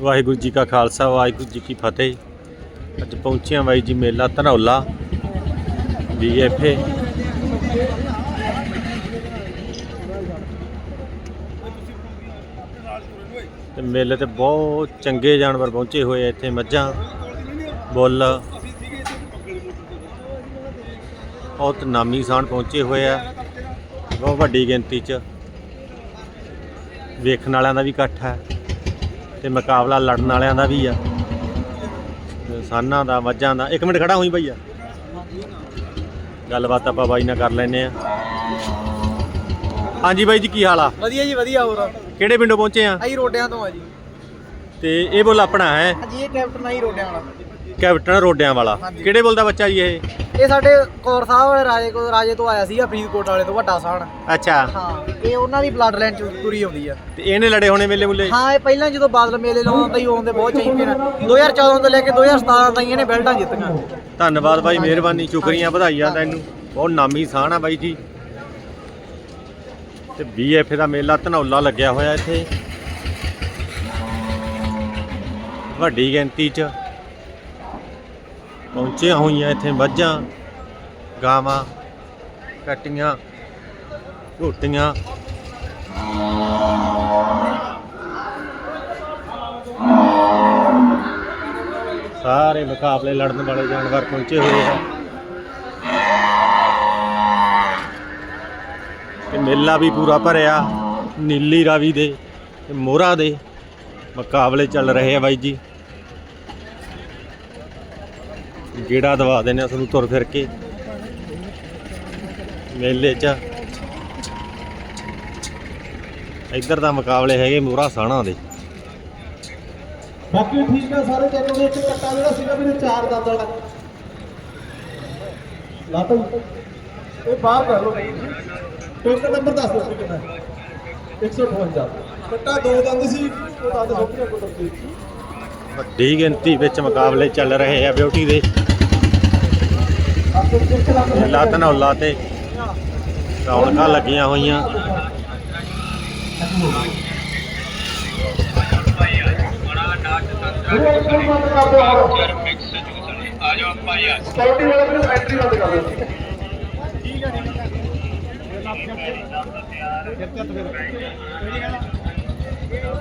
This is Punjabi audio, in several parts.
ਵਾਹਿਗੁਰੂ ਜੀ ਕਾ ਖਾਲਸਾ, ਵਾਹਿਗੁਰੂ ਜੀ ਕੀ ਫਤਿਹ। ਅੱਜ ਪਹੁੰਚਿਆ ਬਾਈ ਜੀ ਮੇਲਾ ਧਨੌਲਾ ਬੀਐਫਏ ਤੇ ਮੇਲੇ ਤੇ ਬਹੁਤ ਚੰਗੇ ਜਾਨਵਰ ਪਹੁੰਚੇ ਹੋਏ ਆ ਇੱਥੇ ਮੱਝਾਂ, ਬੁੱਲ। ਬਹੁਤ ਨਾਮੀ ਸਾਨ ਪਹੁੰਚੇ ਹੋਏ ਆ, ਬਹੁਤ ਵੱਡੀ ਗਿਣਤੀ 'ਚ। ਵੇਖਣ ਵਾਲਿਆਂ ਦਾ ਵੀ ਇਕੱਠ ਹੈ। ਤੇ ਮੁਕਾਬਲਾ ਲੜਨ ਵਾਲਿਆਂ ਦਾ ਵੀ ਆ। ਸਾਨਾਂ ਦਾ ਮੱਝਾਂ ਦਾ। ਇੱਕ ਮਿੰਟ ਖੜਾ ਹੋਈ ਭਈਆ। ਗੱਲਬਾਤ ਆਪਾਂ ਬਾਈ ਨਾਲ ਕਰ ਲੈਨੇ ਆ। ਹਾਂਜੀ ਬਾਈ ਜੀ ਕੀ ਹਾਲ ਆ? ਵਧੀਆ ਜੀ ਵਧੀਆ ਹੋਰ। ਕਿਹੜੇ ਪਿੰਡੋਂ ਪਹੁੰਚੇ ਆ? ਆਈ ਰੋਡਿਆਂ ਤੋਂ ਆ ਜੀ। ਤੇ ਇਹ ਬੁੱਲ ਆਪਣਾ ਹੈ। ਹਾਂਜੀ ਇਹ ਕੈਪਟਨ ਆਈ ਰੋਡਿਆਂ ਵਾਲਾ। ਕੈਪਟਨ ਰੋਡਿਆਂ ਵਾਲਾ। ਹਾਂਜੀ। ਕਿਹੜੇ ਬੁੱਲ ਦਾ ਬੱਚਾ ਜੀ ਇਹ? ਇਹ ਸਾਡੇ ਕੌਰ ਸਾਹਿਬ ਵਾਲੇ ਰਾਜੇ ਕੋਲ ਰਾਜੇ ਤੋਂ ਆਇਆ ਸੀਗਾ ਫਰੀਦਕੋਟ ਵਾਲੇ ਤੋਂ ਵੱਡਾ ਸਾਣ ਅੱਛਾ। ਹਾਂ ਇਹ ਉਹਨਾਂ ਦੀ ਬਲੱਡ ਲਾਈਨ ਚ ਤੁਰੀ ਆਉਂਦੀ ਆ। ਤੇ ਇਹਨੇ ਲੜੇ ਹੋਣੇ ਮੇਲੇ ਮੁੱਲੇ? ਹਾਂ ਇਹ ਪਹਿਲਾਂ ਜਦੋਂ ਬਾਦਲ ਮੇਲੇ ਲਾਉਂਦਾ ਹੀ ਆਉਂਦੇ ਬਹੁਤ ਚੈਂਪੀਅਨ 2014 ਤੋਂ ਲੈ ਕੇ 2017 ਤਾਈਂ ਇਹਨੇ ਬੈਲਟਾਂ ਜਿੱਤੀਆਂ। ਧੰਨਵਾਦ ਬਾਈ ਮਿਹਰਬਾਨੀ ਸ਼ੁਕਰੀਆ ਵਧਾਈਆਂ ਤੈਨੂੰ। ਬਹੁਤ ਨਾਮੀ ਸਾਨ ਆ ਬਾਈ ਜੀ। ਤੇ ਬੀਐਫ ਦਾ ਮੇਲਾ ਧਨੌਲਾ ਲੱਗਿਆ ਹੋਇਆ ਇੱਥੇ। ਵੱਡੀ ਗਿਣਤੀ 'ਚ। ਪਹੁੰਚੀਆਂ ਹੋਈਆਂ ਇੱਥੇ ਮੱਝਾਂ, ਗਾਵਾਂ, ਕੱਟੀਆਂ, ਝੋਟੀਆਂ। ਸਾਰੇ ਮੁਕਾਬਲੇ ਲੜਨ ਵਾਲੇ ਜਾਨਵਰ ਪਹੁੰਚੇ ਹੋਏ ਆ। ਤੇ ਮੇਲਾ ਵੀ ਪੂਰਾ ਭਰਿਆ, ਨੀਲੀ ਰਾਵੀ ਦੇ ਤੇ ਮੋਹਰਾ ਦੇ ਮੁਕਾਬਲੇ ਚੱਲ ਰਹੇ ਆ ਬਾਈ ਜੀ। ਗੇੜਾ ਦਵਾ ਦਿੰਦੇ ਆ ਤੁਹਾਨੂੰ ਤੁਰ ਫਿਰ ਕੇ। ਮੇਲੇ 'ਚ। ਇੱਧਰ ਦਾ ਮੁਕਾਬਲੇ ਹੈਗੇ ਮੋਹਰਾ ਸਾਣਾ ਦੇ। ਬਾਕੀ ਠੀਕ ਆ, ਸਾਰੇ ਚੈਨਲ ਦੇ ਇੱਕ ਕੱਟਾ ਜਿਹੜਾ ਸੀਗਾ ਮੇਰੇ ਚਾਰ ਦੰਦ ਵਾਲਾ। ਲਾ ਤਾ ਜੀ। ਇਹ ਬਾਹਰ ਕਰ ਲਓ। ਟੋਕਨ ਨੰਬਰ ਦੱਸ ਦਿਓ ਕਿੰਨਾ ਹੈ? 158 ਕੱਟਾ ਦੋ ਦੰਦ ਸੀ, ਉਹ ਦੰਦ ਸੁੱਕ ਗਿਆ ਕੁਦਰਤੀ ਵੱਡੀ ਗਿਣਤੀ ਵਿੱਚ ਮੁਕਾਬਲੇ ਚੱਲ ਰਹੇ ਆ ਬਿਊਟੀ ਦੇ। ਮੇਲਾ ਧਨੌਲਾ ਤੇ ਰੌਣਕਾਂ ਲੱਗੀਆਂ ਹੋਈਆਂ। ਐਂਟਰੀ ਬੰਦ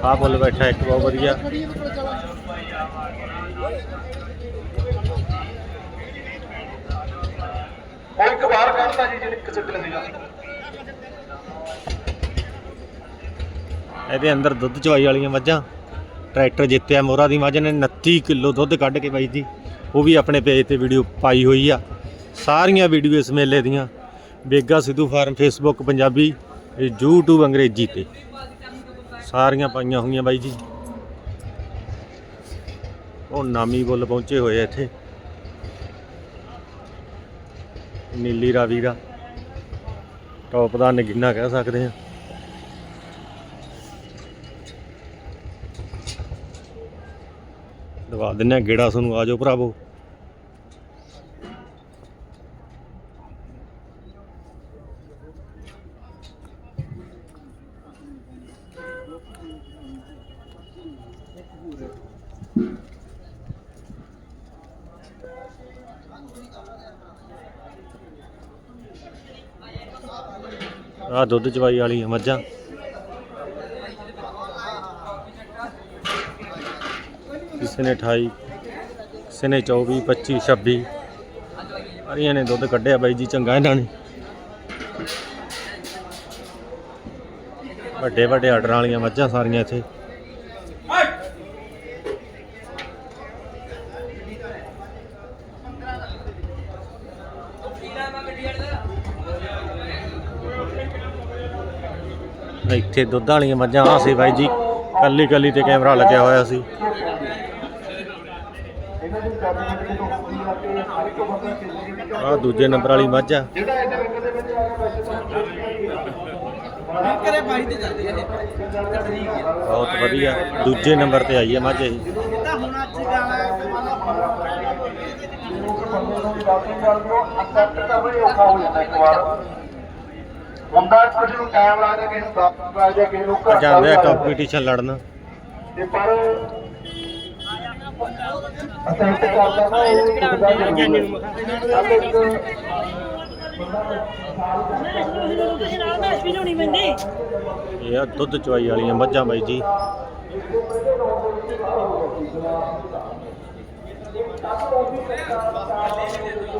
ਆਹ ਬੁੱਲ ਬੈਠਾ ਇੱਕ ਬਹੁਤ ਵਧੀਆ। ਇੱਕ ਬਾਹਰ ਕੱਢਦਾ ਜੀ ਜਿਹੜੀ ਕਿਸੇ ਤੇ ਸੀਗਾ ਇਹਦੇ ਅੰਦਰ ਦੁੱਧ ਚਵਾਈ ਵਾਲੀਆਂ ਮੱਝਾਂ। ਟਰੈਕਟਰ ਜਿੱਤਿਆ ਮੋਰਾ ਦੀ ਮੱਝ ਨੇ 29 ਕਿਲੋ ਦੁੱਧ ਕੱਢ ਕੇ ਬਾਈ ਜੀ। ਉਹ ਵੀ ਆਪਣੇ ਪੇਜ ਤੇ ਵੀਡੀਓ ਪਾਈ ਹੋਈ ਆ। ਸਾਰੀਆਂ ਵੀਡੀਓ ਇਸ ਮੇਲੇ ਦੀਆਂ। Vega Sidhu farm Facebook Punjabi YouTube ਅੰਗਰੇਜ਼ੀ ਤੇ। ਸਾਰੀਆਂ ਪਾਈਆਂ ਹੋਈਆਂ ਬਾਈ ਜੀ। ਉਹ ਨਾਮੀ ਬੁੱਲ ਪਹੁੰਚੇ ਹੋਏ ਆ ਇੱਥੇ। ਨੀਲੀ ਰਾਵੀ ਦਾ। ਟੌਪ ਦਾ ਨਗੀਨਾ ਕਹਿ ਸਕਦੇ ਆ ਦਵਾ ਦਿੰਨੇ ਆ ਗੇੜਾ ਤੁਹਾਨੂੰ ਆ ਜਾਓ ਭਰਾਵੋ। ਆ ਦੁੱਧ ਚਵਾਈ ਵਾਲੀਆਂ ਮੱਝਾਂ। ਕਿਸੇ ਨੇ 28 ਕਿਸੇ ਨੇ 24 25 26 ਸਾਰੀਆਂ ਨੇ ਦੁੱਧ ਕੱਢਿਆ ਬਾਈ ਜੀ, ਚੰਗਾ ਇਹਨਾਂ ਨੇ। ਵੱਡੇ ਵੱਡੇ ਆਰਡਰਾਂ ਵਾਲੀਆਂ ਮੱਝਾਂ ਸਾਰੀਆਂ ਇੱਥੇ। ਇੱਥੇ ਦੁੱਧ ਵਾਲੀਆਂ ਮੱਝਾਂ ਆ ਸੀ ਬਾਈ ਜੀ, ਕੱਲੀ ਕੱਲੀ ਤੇ ਕੈਮਰਾ ਲੱਗਿਆ ਹੋਇਆ ਸੀ। ਆ ਦੂਜੇ ਨੰਬਰ ਵਾਲੀ ਮੱਝ ਆ। ਕਰੇ ਬਾਈ ਤੇ ਚੱਲਦੀ ਹੈ ਬਹੁਤ ਵਧੀਆ, ਦੂਜੇ ਨੰਬਰ ਤੇ ਆਈ ਹੈ ਮੱਝ ਇਹ। ਤਾਂ ਹੁਣ ਅੱਜ ਜਾਣਾ ਬੰਦੇ ਔਖਾ ਹੋ ਜਾਂਦਾ ਇੱਕ ਵਾਰ ਹੁੰਦਾ ਕੁਝ ਨੂੰ ਟਾਈਮ ਲੱਗਦਾ ਕਿਸੇ ਨੂੰ 10 ਵਜੇ ਕਿਸੇ ਨੂੰ ਘੰਟਾ ਜਾਂਦੇ ਆ ਲੱਗਦਾ। ਕੰਪੀਟੀਸ਼ਨ ਲੜਨ। ਤੇ ਪਰ ਅਸੈਂਟ ਕਰਦਾ ਨਾ ਉਹ ਟੁੱਟਦਾ ਜ਼ਰੂਰ ਹੈ ਕੱਲ ਇੱਕ ਨਾਲ ਮੈਚ ਵੀ ਲਾਉਣੀ ਪੈਂਦੀ ਇਹ ਆ ਦੁੱਧ ਚਵਾਈ ਵਾਲੀਆਂ ਮੱਝਾਂ ਬਾਈ ਜੀ।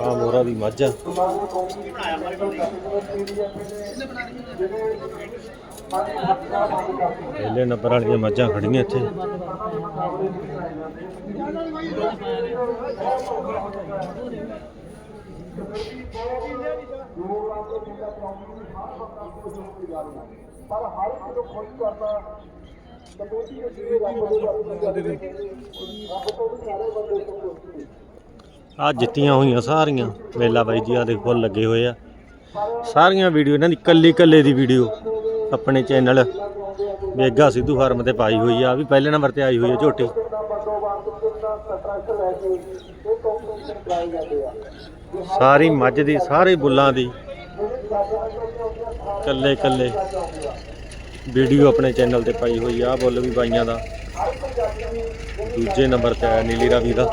ਆ ਮੋਰਾ ਦੀ ਮੱਝ ਆ। ਪਹਿਲੇ ਨੰਬਰ ਵਾਲੀਆਂ ਮੱਝਾਂ ਖੜੀਆਂ ਇੱਥੇ। ਪਰ ਹਰ ਇੱਕ ਨੂੰ ਖੁਸ਼ ਕਰਨਾ ਆ ਜਿੱਤੀਆਂ ਹੋਈਆਂ ਸਾਰੀਆਂ, ਮੇਲਾ ਬਾਈ ਜੀ ਆ ਦੇ ਫੁੱਲ ਲੱਗੇ ਹੋਏ ਆ। ਸਾਰੀਆਂ ਵੀਡੀਓ, ਇਹਨਾਂ ਦੀ ਕੱਲੀ ਕੱਲੇ ਦੀ ਵੀਡੀਓ, ਆਪਣੇ ਚੈਨਲ ਵੇਗਾ ਸਿੱਧੂ ਫਾਰਮ ਤੇ ਪਾਈ ਹੋਈ ਆ, ਆਹ ਵੀ ਪਹਿਲੇ ਨੰਬਰ ਤੇ ਆਈ ਹੋਈ ਆ ਝੋਟੀ। ਸਾਰੀ ਮੱਝ ਦੀ, ਸਾਰੇ ਬੁੱਲਾਂ ਦੀ, ਕੱਲੇ ਕੱਲੇ। ਵੀਡੀਓ ਆਪਣੇ ਚੈਨਲ ਤੇ ਪਾਈ ਹੋਈ ਆ, ਆਹ ਬੁੱਲ ਵੀ ਬਾਈਆਂ ਦਾ। ਦੂਜੇ ਨੰਬਰ ਤੇ ਆਇਆ ਨੀਲੀ ਰਾਵੀ ਦਾ।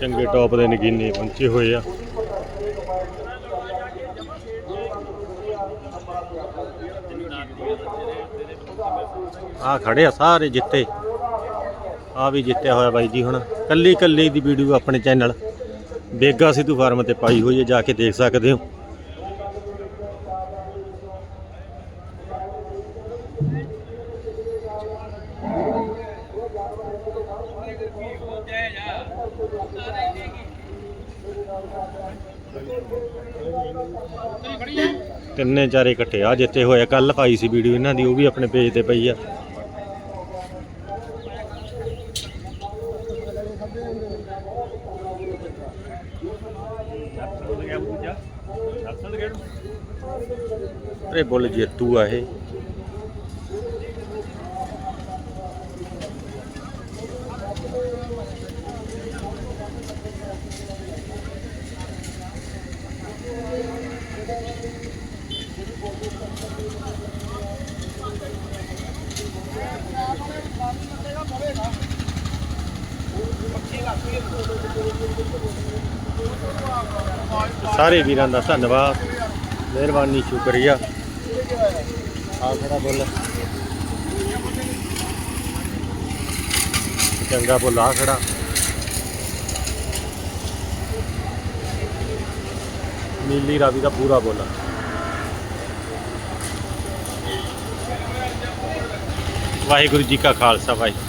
ਚੰਗੇ ਟੌਪ ਦੇ ਨਗੀਨੇ ਪਹੁੰਚੇ ਹੋਏ ਆ। ਆ ਖੜੇ ਆ ਸਾਰੇ ਜਿੱਤੇ। ਆ ਵੀ ਜਿੱਤਿਆ ਹੋਇਆ ਬਾਈ ਜੀ ਹੁਣ। ਕੱਲੀ ਕੱਲੀ ਦੀ ਵੀਡੀਓ ਆਪਣੇ ਚੈਨਲ। ਬੇਗਾ ਸਿੱਧੂ ਫਾਰਮ ਤੇ ਪਾਈ ਹੋਈ ਹੈ, ਜਾ ਕੇ ਦੇਖ ਸਕਦੇ ਹੋ। ਤਿੰਨੇ ਚਾਰੇ ਇਕੱਠੇ ਆ ਜਿੱਤੇ ਹੋਇਆ ਕੱਲ ਪਾਈ ਸੀ ਵੀਡੀਓ ਇਹਨਾਂ ਦੀ, ਉਹ ਵੀ ਆਪਣੇ ਪੇਜ ਤੇ ਪਈ ਆ। ਇਹ ਬੋਲ ਜੇਤੂ ਆ ਇਹ। ਸਾਰੇ ਵੀਰਾਂ ਦਾ ਧੰਨਵਾਦ। ਮਿਹਰਬਾਨੀ ਸ਼ੁਕਰੀਆ। ਆ ਖੜਾ ਬੋਲ। ਚੰਗਾ ਬੋਲ ਆ ਖੜਾ। ਨੀਲੀ ਰਾਵੀ ਦਾ ਪੂਰਾ ਬੋਲ। ਵਾਹਿਗੁਰੂ ਜੀ ਕਾ ਖਾਲਸਾ ਵਾਹਿਗੁਰੂ